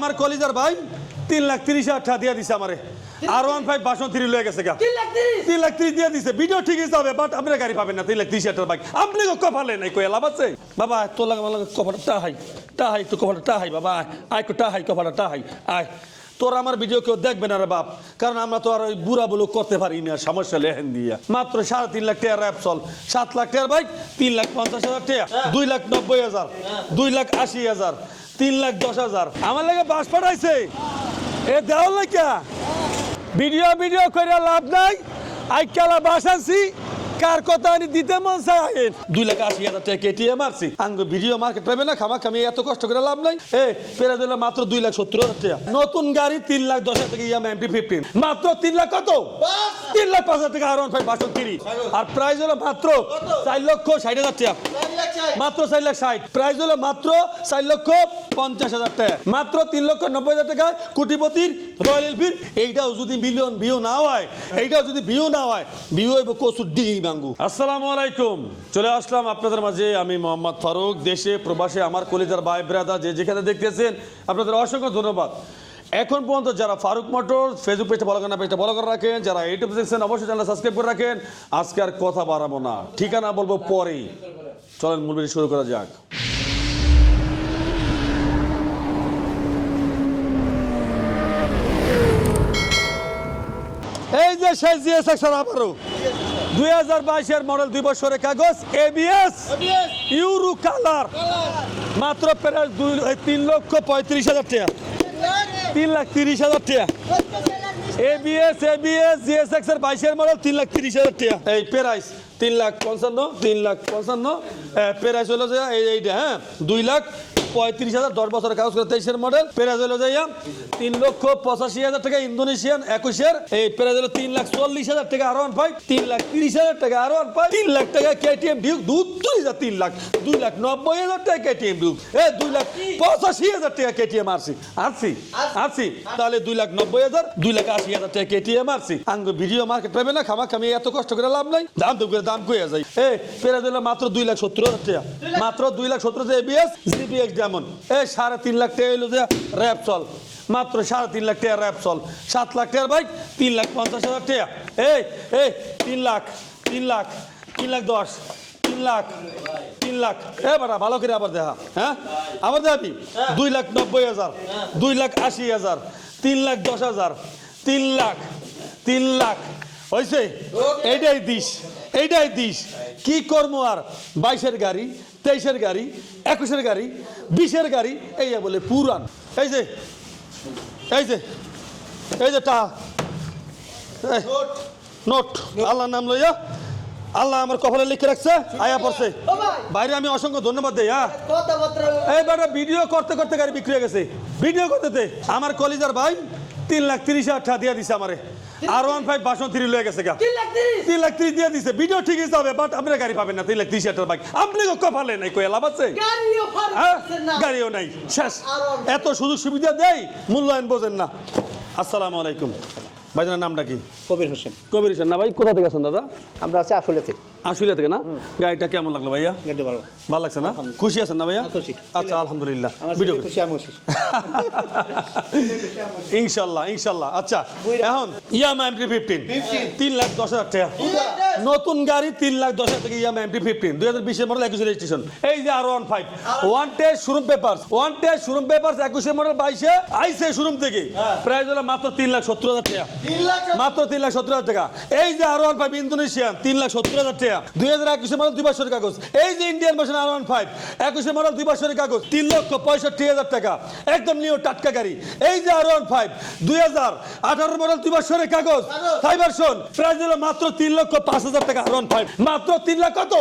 আমার কলিজার ভাই তিন লাখ তিরিশ হাজার টাকা দিয়ে দিছে আমারে। R one five version three লয়ে গেছে গা। তিন লাখ তিরিশ? দিয়ে দিছে। ভিডিও ঠিক হিসাবে বাট আপনি গাড়ি পাবেন না। তিন লাখ তিরিশ হাজার বাইক আপনি কপালে নাই কই লাভ আছে? বাবা তোর লাগে আমার কপাটা টা হাই। টা হাই তো কপাটা টা হাই বাবা। আয়, কো টা হাই কপাটা টা হাই। আয়। তোর আমার ভিডিও কেউ দেখবে না রে বাপ। কারণ আমরা তো আর ওই বুড়া বলে করতে পারি না সমস্যা লেহেন দিয়া। মাত্র সাড়ে তিন লাখ টাকার র্যাপ চল। সাত লাখ টাকার বাইক তিন লাখ পঞ্চাশ হাজার টাকা। দুই লাখ নব্বই হাজার। দুই লাখ আশি হাজার। তিন লাখ দশ হাজার। আমার লাগে বাস পাঠাইছে। এ দেওয়ার লাগে ভিডিও ভিডিও করে লাভ নাই। আইকালা বাস আনছি। কার কথা আমি দিতে মন আইন। দুই লাখ আশি হাজার টাকা কেটিএম মারছি। আঙ্গ ভিডিও মার্কেট পাবে না খামা খামি এত কষ্ট করে লাভ নাই। এ পেরে দিলে মাত্র দুই লাখ সত্তর হাজার টাকা। নতুন গাড়ি তিন লাখ দশ হাজার টাকা ইয়াম এমটি ফিফটিন মাত্র তিন লাখ কত? তিন লাখ পাঁচ হাজার টাকা আর ওয়ান ফাইভ তিরিশ আর প্রাইস হলো মাত্র চার লক্ষ ষাট হাজার টাকা। মাত্র চার লাখ ষাট। প্রাইস হলো মাত্র চার লক্ষ পঞ্চাশ হাজার টাকা। মাত্র তিন লক্ষ নব্বই হাজার টাকা কোটিপতির রয়্যাল এনফিল্ড। এইটাও যদি মিলিয়ন ভিউ না হয় এইটাও যদি ভিউ না হয় ভিউ হইব কচুর ডিঙি বাঙ্গু আসসালামু আলাইকুম। চলে আসলাম আপনাদের মাঝে। আমি মোহাম্মদ ফারুক, দেশে, প্রবাসে আমার কলিজার ভাই, ব্রাদার যে যেখানে দেখতেছেন, আপনাদের অসংখ্য ধন্যবাদ। এখন পর্যন্ত যারা ফারুক মোটর ফেসবুক পেজটা ফলো করেন পেজটা ফলো করে রাখেন। যারা ইউটিউব দেখছেন, অবশ্যই চ্যানেল সাবস্ক্রাইব করে রাখেন। আজকে আর কথা বাড়াবো না। ঠিকানা বলব পরেই। চলেন, মূল শুরু করা যাক। এই যে সেই জিএস একশো দুই হাজার বাইশের মডেল দুই বছরের কাগজ এবিএস ইউরো কালার মাত্র প্রায় দুই তিন লক্ষ পঁয়ত্রিশ হাজার টাকা। তিন লাখ তিরিশ হাজার টাকা। এবিএস এবিএস জিএসএক্স এর বাইশের মডেল তিন লাখ তিরিশ হাজার টাকা। এই প্রাইস তিন লাখ পঞ্চান্ন তিন লাখ পঞ্চান্ন। প্রাইস হলো যে এই এইটা হ্যাঁ? দুই লাখ পঁয়ত্রিশ হাজার, দশ করে তেইশের মডেল হলো যাইয়া তিন লক্ষ পঁচাশি হাজার টাকা ইন্দোনেশিয়ান একুশের। এই তিন লাখ চল্লিশ হাজার টাকা আর ওয়ান ফাইভ তিন লাখ তিরিশ হাজার টাকা আর ওয়ান ফাইভ তিন লাখ টাকা কেটিএম ডিউক দুধ দুই হাজার তিন লাখ, দুই লাখ নব্বই হাজার টাকা কেটিএম ডিউক এ দুই লাখ পঁচাশি হাজার টাকা কেটিএম আরসি আরসি আরসি তাহলে দুই লাখ নব্বই হাজার, দুই লাখ আশি হাজার টাকা কেটিএম আঙ্গ ভিডিও মার্কেট পাবে না খামা খামি এত কষ্ট করে লাভ নাই, দাম তো দাম কইয়া যায়। এ মাত্র দুই লাখ সত্তর হাজার টাকা, মাত্র দুই লাখ সত্তর হাজার এবিএস জিপিএক্স যেমন এ সাড়ে তিন লাখ টাকা এলো যে র্যাপ চল। মাত্র সাড়ে তিন লাখ টাকা র্যাপ চল। সাত লাখ টাকার বাইক তিন লাখ পঞ্চাশ হাজার টাকা। এই এই তিন লাখ তিন লাখ তিন লাখ দশ তিন লাখ তিন লাখ। এ বাড়া ভালো করে আবার দেখা হ্যাঁ? আবার দেখাবি? দুই লাখ নব্বই হাজার দুই লাখ আশি হাজার তিন লাখ দশ হাজার তিন লাখ তিন লাখ। হয়েছে এইটাই দিস এইটাই দিস। কি কর্ম আর? বাইশের গাড়ি তেইশের গাড়ি একুশের গাড়ি বিশের গাড়ি এই বলে পুরান। এই যে এই যে এই যে টা। নোট। আল্লাহর নাম লইয়া আল্লাহ আমার কপালে লিখে রাখছে আয়া পড়ছে। বাইরে আমি অসংখ্য ধন্যবাদ দেই হ্যাঁ। কথাবার্তা এই বেটা ভিডিও করতে করতে গাড়ি বিক্রি হয়ে গেছে। ভিডিও করতে আমার কলিজার ভাই তিন লাখ তিরিশ হাজার টাকা দিয়ে দিছে আমারে। R one five version three লয়ে গেছে গা। তিন লাখ তিরিশ। দিয়ে দিছে। ভিডিও ঠিক হিসাবে বাট আপনি গাড়ি পাবেন না। তিন লাখ ত্রিশ হাজার বাইক আপনি কপালে নাই কই লাভ আছে? গাড়িও হ্যাঁ? গাড়িও নাই। শেষ। এত সুযোগ সুবিধা দেয় মূল্যায়ন বোঝেন না। আসসালামু আলাইকুম। ভাইজানের নামটা কি? কবির হোসেন। কবির হোসেন। না ভাই কোথা থেকে আছেন দাদা? আমরা আছি আসলে থেকে। আশুলিয়া থেকে না? গাড়িটা কেমন লাগল ভাইয়া? গাড়ি ভালো। ভালো লাগছে না? খুশি আছেন না ভাইয়া? হ্যাঁ, খুশি। আচ্ছা আলহামদুলিল্লাহ। ভিডিও খুশি। আমি খুশি। ইনশাল্লাহ ইনশাল্লাহ। আচ্ছা এখন ইয়ামা এমটি ফিফটিন। তিন লাখ দশ হাজার টাকা। নতুন গাড়ি তিন লাখ দশ হাজার টাকা ইয়ামা এমটি ফিফটিন। দুই হাজার বিশের মডেল একুশে রেজিস্ট্রেশন এই যে R one five. One test showroom paper one test showroom paper একুশে মডেল বাইশে আইসে শোরুম থেকে। প্রাইস হলো মাত্র তিন লাখ সত্তর হাজার টাকা। মাত্র তিন লাখ সত্তর হাজার টাকা। এই যে আর ওয়ান ফাইভ ইন্দোনেশিয়ান তিন লাখ সত্তর হাজার টাকা। দুই হাজার একুশে মডেল দুই বছরের কাগজ। এই যে Indian version R one five একুশে মডেল দুই বছরের কাগজ তিন লক্ষ পঁয়ষট্টি হাজার টাকা। একদম নিউ টাটকা গাড়ি। এই যে আর ওয়ান ফাইভ দুই হাজার আঠারো মডেল দুই বছরের কাগজ। ফাইভ ভার্সন প্রাইস মাত্র তিন লক্ষ পাঁচ হাজার টাকা আর ওয়ান ফাইভ মাত্র তিন লাখ কত?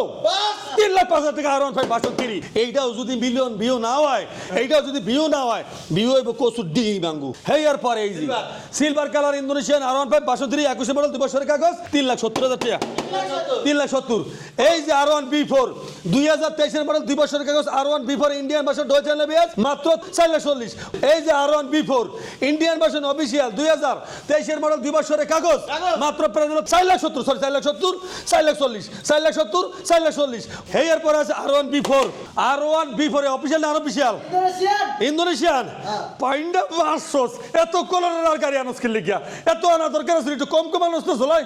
তিন লাখ পাঁচ হাজার টাকা আর ওয়ান ফাইভ কিনি এইটাও যদি মিলিয়ন ভিউ না হয় এইটাও যদি ভিউ না হয় ভিউ হইব কচুর ডিঙি বাঙ্গু হেই আর পরে এই silver colour Indonesian R one five version three একুশে মডেল দুই বছরের কাগজ তিন লাখ সত্তর হাজার টাকা। তিন লাখ সত্তর। এই যে আর ওয়ান বি ফোর দুই হাজার তেইশের মডেল দুই বছরের কাগজ R one V four Indian version dual লেবিয়াস মাত্র চার লাখ চল্লিশ। এই যে R one V four Indian version official দুই হাজার তেইশের মডেল দুই বছরের কাগজ। মাত্র প্রায় চার লাখ সত্তর সরি চার লাখ সত্তর চার লাখ চল্লিশ চার লাখ সত্তর চার লাখ চল্লিশ। এই এরপর আছে R one V four R one V four official না অফিসিয়াল ইন্দোনেশিয়ান। পাইন্ডা মাসোস এত কলরের আর গাড়ি আনস কিনলে গিয়া। এত আনা দরকার আছে একটু কম কম আনস তো চলাই।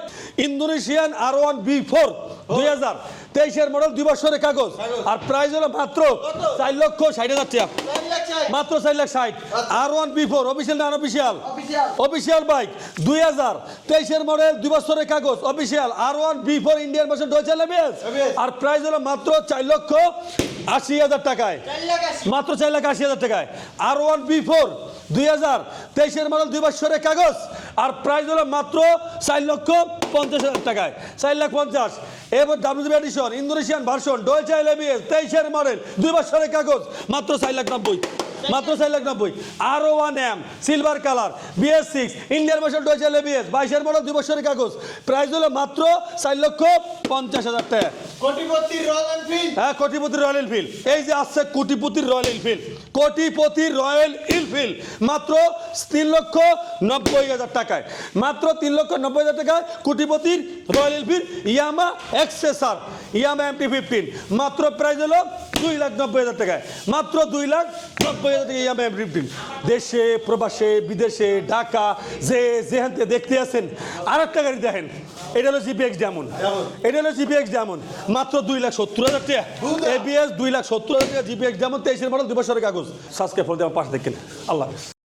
Indonesian R one V four দুই হাজার তেইশের মডেল দুই বছরের কাগজ। আর প্রাইস হলো মাত্র চার লক্ষ ষাট হাজার টাকা। মাত্র চার লাখ ষাট। R one V four official না অফিসিয়াল অফিসিয়াল বাইক দুই হাজার তেইশের মডেল দুই বছরের কাগজ official R one V four Indian version ডয়েছে লেবিয়াস আর প্রাইস হলো মাত্র চার লক্ষ আশি হাজার টাকায়। মাত্র চার লাখ আশি হাজার টাকায়। আর ওয়ান বি ফোর দুই হাজার তেইশের মডেল দুই বছরের কাগজ। আর প্রাইস হলো মাত্র চার লক্ষ পঞ্চাশ হাজার টাকায় চার লাখ পঞ্চাশ। এবার W edition Indonesian version dual channel ABS তেইশের মডেল দুই বছরের কাগজ মাত্র চার লাখ নব্বই। মাত্র চার লাখ নব্বই। আর one M silver colour BS six Indian version dual channel ABS বাইশের মডেল দুই বছরের কাগজ। প্রাইস হলো মাত্র চার লক্ষ পঞ্চাশ হাজার টাকা। কোটিপতি রয়্যাল এনফিল্ড হ্যাঁ কোটিপতির রয়্যাল এনফিল্ড এই যে আসছে কোটিপতির রয়্যাল এনফিল্ড কোটিপতির রয়্যাল এনফিল্ড মাত্র তিন লক্ষ নব্বই হাজার টাকায়। মাত্র তিন লক্ষ নব্বই হাজার টাকায় কোটিপতির Royal Enfield Yamaha XSR Yamaha MT fifteen মাত্র প্রাইস হলো দুই লাখ নব্বই হাজার টাকায়। মাত্র দুই লাখ নব্বই হাজার টাকা ইয়ামা এমটি ফিফটিন দেশে প্রবাসে বিদেশে ঢাকা যে যেখান থেকে দেখতে আছেন আর একটা গাড়ি দেখেন। এটা হলো জিপিএক্স যেমন এটা হলো জিপিএক্স যেমন মাত্র দুই লাখ সত্তর হাজার টাকা। এবিএস দুই লাখ সত্তর হাজার টাকা জিপিএক্স যেমন তেইশের মডেল দুই বছরের কাগজ। সাজকে ফল দিয়ে আমার পাশে দেখেন। আল্লাহ হাফেজ।